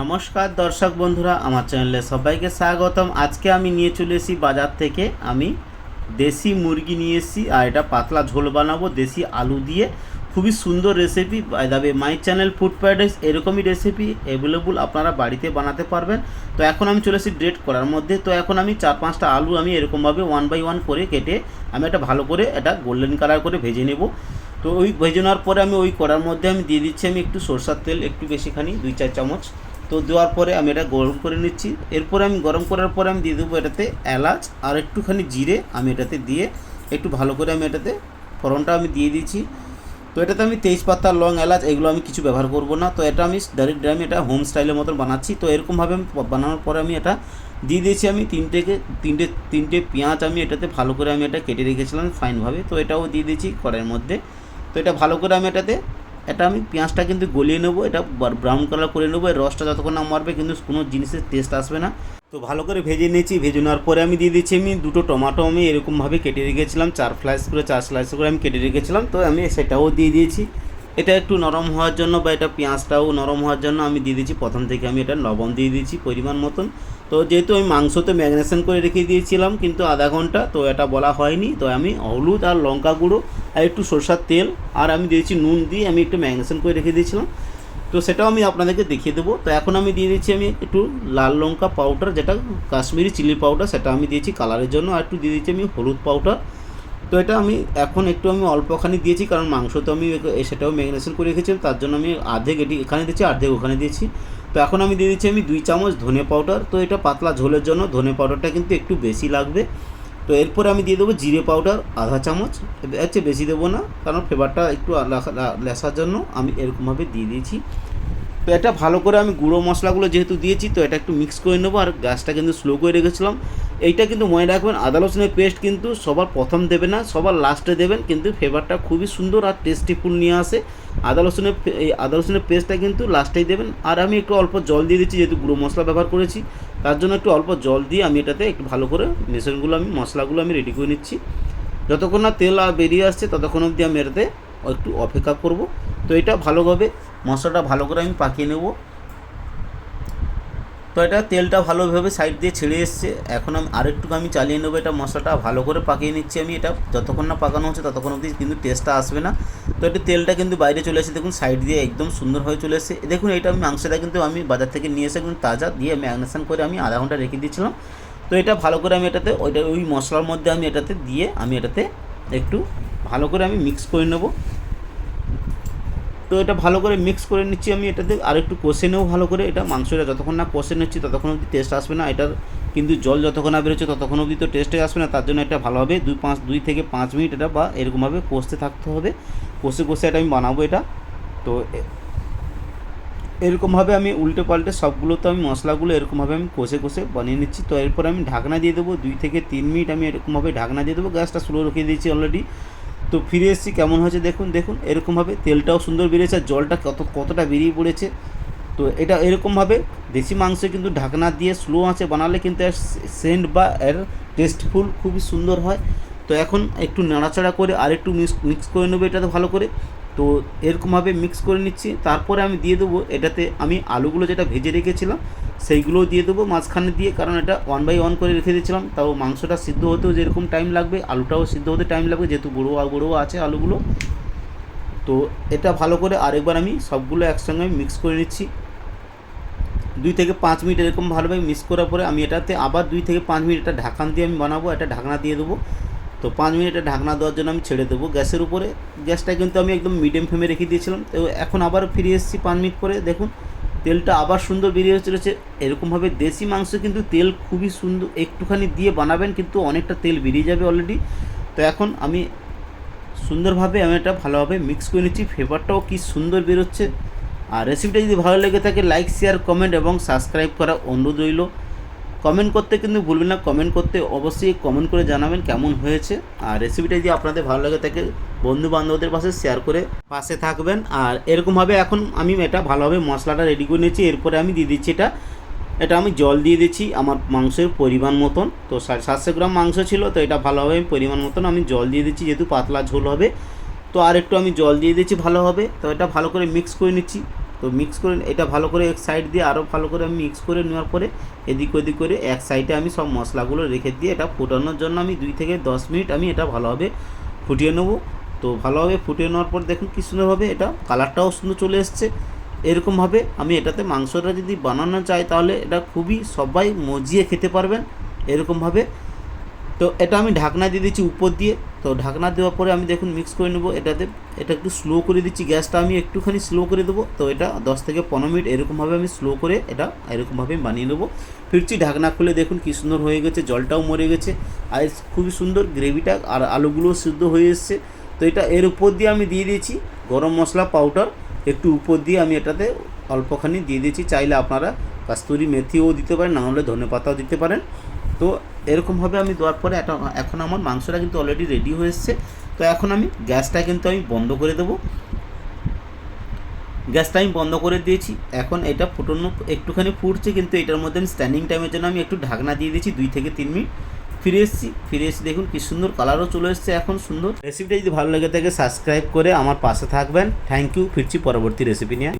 নমস্কার দর্শক বন্ধুরা, আমার চ্যানেলে সবাইকে স্বাগতম। আজকে আমি নিয়ে চলে এসেছি বাজার থেকে। আমি দেশি মুরগি নিয়ে এসেছি, আর এটা পাতলা ঝোল বানাবো, দেশি আলু দিয়ে। খুবই সুন্দর রেসিপি দাবে মাই চ্যানেল ফুড প্যারাডাইস এরকমই রেসিপি অ্যাভেলেবল আপনারা বাড়িতে বানাতে পারবেন। তো এখন আমি চলে এসেছি ডেট করার মধ্যে। তো এখন আমি চার পাঁচটা আলু আমি এরকমভাবে ওয়ান বাই ওয়ান করে কেটে আমি এটা ভালো করে এটা গোল্ডেন কালার করে ভেজে নেব। তো ওই ভেজে নেওয়ার পরে আমি ওই কড়ার মধ্যে আমি দিয়ে দিচ্ছি আমি একটু সরষার তেল, একটু বেশিখানি, দুই চার চামচ। তো দেওয়ার পরে আমি এটা গরম করে নিচ্ছি। এরপরে আমি গরম করার পরে আমি দিয়ে দেবো এটাতে এলাচ আর একটুখানি জিরে আমি এটাতে দিয়ে একটু ভালো করে আমি এটাতে ফোড়নটা আমি দিয়ে দিয়েছি তো এটাতে আমি তেজপাতা, লং এলাচ এগুলো আমি কিছু ব্যবহার করব না। তো এটা আমি ডাইরেক্ট আমি এটা হোম স্টাইলের মতন বানাচ্ছি। তো এরকমভাবে আমি বানানোর পরে আমি এটা দিয়ে দিয়েছি আমি তিনটেকে, তিনটে তিনটে পেঁয়াজ আমি এটাতে ভালো করে আমি এটা কেটে রেখেছিলাম ফাইনভাবে। তো এটাও দিয়ে দিয়েছি কড়াইয়ের মধ্যে। তো এটা ভালো করে আমি এটাতে এটা আমি পেঁয়াজটা কিন্তু গলিয়ে নেব, এটা ব্রাউন কালার করে নেব এই রসটা যতক্ষণ না মারবে কিন্তু কোনো জিনিসের টেস্ট আসবে না। তো ভালো করে ভেজে নিয়েছি, ভেজে নেওয়ার পরে আমি দিয়ে দিচ্ছি আমি দুটো টমাটো আমি এরকমভাবে কেটে রেখেছিলাম, চার ফ্লাইস করে, চার স্লাইস করে আমি কেটে রেখেছিলাম, তো আমি সেটাও দিয়ে দিয়েছি। এটা একটু নরম হওয়ার জন্য বা এটা পেঁয়াজটাও নরম হওয়ার জন্য আমি দিয়ে দিচ্ছি প্রথম থেকে আমি এটা লবণ দিয়ে দিয়েছি পরিমাণ মতন। তো যেহেতু আমি মাংসতে ম্যাগনেশন করে রেখে দিয়েছিলাম, কিন্তু আধা ঘণ্টা তো এটা বলা হয়নি। তো আমি হলুদ আর লঙ্কা গুঁড়ো আর একটু সরষার তেল আর আমি দিয়েছি নুন দিয়ে আমি একটু ম্যাগনেশন করে রেখে দিয়েছিলাম। তো সেটাও আমি আপনাদেরকে দেখিয়ে দেবো। তো এখন আমি দিয়ে দিচ্ছি আমি একটু লাল লঙ্কা পাউডার যেটা কাশ্মীরি চিলি পাউডার সেটা আমি দিয়েছি কালারের জন্য। আর একটু দিয়ে দিচ্ছি আমি হলুদ পাউডার তো এটা আমি এখন একটু আমি অল্পখানি দিয়েছি, কারণ মাংস তো আমি সেটাও ম্যাগনেশন করে রেখেছিলাম, তার জন্য আমি অর্ধেক এটি এখানে দিচ্ছি অর্ধেক ওখানে দিয়েছি। তো এখন আমি দিয়ে দিচ্ছি আমি দুই চামচ ধনে পাউডার, তো এটা পাতলা ঝোলের জন্য ধনে পাউডারটা কিন্তু একটু বেশি লাগবে। তো এরপরে আমি দিয়ে দেবো জিরে পাউডার, আধা চামচ হচ্ছে বেশি দেবো না, কারণ ফ্লেভারটা একটু লেসার জন্য আমি এরকমভাবে দিয়ে দিয়েছি। তো এটা ভালো করে আমি গুঁড়ো মশলাগুলো যেহেতু দিয়েছি, তো এটা একটু মিক্স করে নেব আর গ্যাসটা কিন্তু স্লো করে রেখেছিলাম। এইটা কিন্তু মনে রাখবেন, আদা রসুনের পেস্ট কিন্তু সবার প্রথম দেবে না, সবার লাস্টে দেবেন, কিন্তু ফ্লেভারটা খুবই সুন্দর আর টেস্টিফুল নিয়ে আসে। আদা রসুনের এই আদা রসুনের পেস্টটা কিন্তু লাস্টেই দেবেন। আর আমি একটু অল্প জল দিয়ে দিচ্ছি, যেহেতু গুঁড়ো মশলা ব্যবহার করেছি, তার জন্য একটু অল্প জল দিয়ে আমি এটাতে একটু ভালো করে মেশিনগুলো আমি, মশলাগুলো আমি রেডি করে নিচ্ছি। যতক্ষণ না তেল বেরিয়ে আসছে, ততক্ষণ অবধি আমি এটাতে একটু অপেক্ষা করব। তো এটা ভালোভাবে মশলাটা ভালো করে আমি পাকিয়ে নেব। তো এটা তেলটা ভালোভাবে সাইড দিয়ে ছেড়ে এসছে। এখন আমি আরেকটু আমি চালিয়ে নেব এটা মশলাটা। ভালো করে পাকিয়ে নিচ্ছি আমি এটা। যতক্ষণ না পাকানো হচ্ছে ততক্ষণ অবধি কিন্তু টেস্টটা আসবে না। তো এটা তেলটা কিন্তু বাইরে চলে এসেছে। দেখুন সাইড দিয়ে একদম সুন্দরভাবে চলে এসেছে। দেখুন এটা আমি মাংসটা কিন্তু আমি বাজার থেকে নিয়ে এসে কিন্তু তাজা দিয়ে ম্যাগনেশন করে আমি আধা ঘণ্টা রেখে দিয়েছিলাম। তো এটা ভালো করে আমি এটাতে ওইটা ওই মশলার মধ্যে আমি এটাতে দিয়ে আমি এটাতে একটু ভালো করে আমি মিক্স করে নেব। তো এটা ভালো করে মিক্স করে নিচ্ছি আমি এটাতে। আর একটু কষে নেব ভালো করে। এটা মাংসটা যতক্ষণ না কষে নিচ্ছি, ততক্ষণ অবধি টেস্ট আসবে না। এটার কিন্তু জল যতক্ষণ না বেরোচ্ছে, ততক্ষণ অবধি তো টেস্টে আসবে না। তার জন্য এটা ভালোভাবে দুই পাঁচ, দুই থেকে পাঁচ মিনিট এটা বা এরকমভাবে কষতে থাকতে হবে। কষে কষে এটা আমি বানাবো এটা। তো এরকমভাবে আমি উল্টে পাল্টে সবগুলো তো আমি মশলাগুলো এরকমভাবে আমি কষে কষে বানিয়ে নিচ্ছি। তো এরপর আমি ঢাকনা দিয়ে দেবো। দুই থেকে তিন মিনিট আমি এরকমভাবে ঢাকনা দিয়ে দেবো। গ্যাসটা স্লো রেখে দিয়েছি অলরেডি তো ফিরে এসেছি, কেমন হয়েছে দেখুন দেখুন, এরকমভাবে তেলটাও সুন্দর বেরিয়েছে, আর জলটা কত, কতটা বেরিয়ে পড়েছে। তো এটা এরকমভাবে দেশি মাংস কিন্তু ঢাকনা দিয়ে স্লো আঁচে বানালে কিন্তু এর সেন্ট বা এর টেস্টফুল খুবই সুন্দর হয়। তো এখন একটু নাড়াচাড়া করে আর একটু মিক্স মিক্স করে নেব, এটাতে ভালো করে। তো এরকমভাবে মিক্স করে নিচ্ছি। তারপরে আমি দিয়ে দেবো এটাতে আমি আলুগুলো যেটা ভেজে রেখেছিলাম সেইগুলোও দিয়ে দেবো মাঝখানে দিয়ে, কারণ এটা ওয়ান বাই ওয়ান করে রেখে দিয়েছিলাম। তাও মাংসটা সিদ্ধ হতেও যেরকম টাইম লাগবে, আলুটাও সিদ্ধ হতে টাইম লাগবে, যেহেতু বড়ো বড়ো আছে আলুগুলো। তো এটা ভালো করে আরেকবার আমি সবগুলো একসঙ্গে আমি মিক্স করে নিচ্ছি। দুই থেকে পাঁচ মিনিট এরকম ভালোভাবে মিক্স করার পরে আমি এটাতে আবার দুই থেকে পাঁচ মিনিট এটা ঢাকান দিয়ে আমি বানাবো এটা ঢাকনা দিয়ে দেবো। তো পাঁচ মিনিটে ঢাকনা দেওয়ার জন্য আমি ছেড়ে দেবো গ্যাসের উপরে। গ্যাসটা কিন্তু আমি একদম মিডিয়াম ফ্লেমে রেখে দিয়েছিলাম। তো এখন আবার ফিরে এসেছি পাঁচ মিনিট পরে। দেখুন, তেলটা আবার সুন্দর বেরিয়ে চলেছে। এরকমভাবে দেশি মাংস কিন্তু তেল খুবই সুন্দর, একটুখানি দিয়ে বানাবেন, কিন্তু অনেকটা তেল বেরিয়ে যাবে অলরেডি তো এখন আমি সুন্দরভাবে আমি এটা ভালোভাবে মিক্স করে নিচ্ছি। ফ্লেভারটাও কি সুন্দর বেরোচ্ছে। আর রেসিপিটা যদি ভালো লেগে থাকে লাইক শেয়ার কমেন্ট এবং সাবস্ক্রাইব করা অনুরোধ রইল। কমেন্ট করতে কিন্তু ভুলবেন না। কমেন্ট করতে অবশ্যই কমেন্ট করে জানাবেন কেমন হয়েছে। আর রেসিপিটা যদি আপনাদের ভালো লাগে থাকে বন্ধু বান্ধবদের পাশে শেয়ার করে পাশে থাকবেন। আর এরকমভাবে এখন আমি এটা ভালোভাবে মশলাটা রেডি করে নিয়েছি। এরপরে আমি দিয়ে দিচ্ছি এটা। এটা আমি জল দিয়ে দিচ্ছি আমার মাংসের পরিমাণ মতন। তো সাতশো গ্রাম মাংস ছিল, তো এটা ভালোভাবে পরিমাণ মতন আমি জল দিয়ে দিচ্ছি, যেহেতু পাতলা ঝোল হবে। তো আর একটু আমি জল দিয়ে দিচ্ছি ভালোভাবে। তো এটা ভালো করে মিক্স করে নিচ্ছি। তো মিক্স করে এটা ভালো করে এক সাইড দিয়ে আরও ভালো করে আমি মিক্স করে নেওয়ার পরে এদিক ওদিক করে এক সাইডে আমি সব মশলাগুলো রেখে দিয়ে এটা ফোটানোর জন্য আমি দুই থেকে দশ মিনিট আমি এটা ভালোভাবে ফুটিয়ে নেব। তো ভালোভাবে ফুটিয়ে নেওয়ার পর দেখুন কী সুন্দরভাবে এটা কালারটাও সুন্দর চলে এসছে। এরকমভাবে আমি এটাতে মাংসটা যদি বানানো চাই তাহলে এটা খুবই সবাই মজিয়ে খেতে পারবেন এরকমভাবে। তো এটা আমি ঢাকনা দিয়ে দিচ্ছি উপর দিয়ে। তো ঢাকনা দেওয়ার পরে আমি দেখুন মিক্স করে নেব এটাতে। এটা একটু স্লো করে দিচ্ছি, গ্যাসটা আমি একটুখানি স্লো করে দেবো। তো এটা দশ থেকে পনেরো মিনিট এরকমভাবে আমি স্লো করে এটা এরকমভাবে বানিয়ে নেব। ফিরছি ঢাকনা খুলে দেখুন কী সুন্দর হয়ে গেছে, জলটাও মরে গেছে। আর খুবই সুন্দর গ্রেভিটা আর আলুগুলোও সিদ্ধ হয়ে এসছে। তো এটা এর উপর দিয়ে আমি দিয়ে দিয়েছি গরম মশলা পাউডার একটু উপর দিয়ে আমি এটাতে অল্পখানি দিয়ে দিয়েছি। চাইলে আপনারা কাস্তুরি মেথিও দিতে পারেন, না হলে ধনে পাতাও দিতে পারেন। তো এরকমভাবে আমি দেওয়ার পরে এখন আমার মাংসটা কিন্তু অলরেডি রেডি হয়ে এসছে। তো এখন আমি গ্যাসটা কিন্তু আমি বন্ধ করে দেবো। গ্যাসটা আমি বন্ধ করে দিয়েছি। এখন এটা ফুটানো, একটুখানি ফুটছে কিন্তু এটার মধ্যে আমি স্ট্যান্ডিং টাইমের জন্য আমি একটু ঢাকনা দিয়ে দিয়েছি দুই থেকে তিন মিনিট। ফিরে এসেছি, ফিরে এসে দেখুন কি সুন্দর কালারও চলে এসছে এখন, সুন্দর। রেসিপিটা যদি ভালো লেগে থাকে সাবস্ক্রাইব করে আমার পাশে থাকবেন। থ্যাংক ইউ ফিরছি পরবর্তী রেসিপি নিয়ে।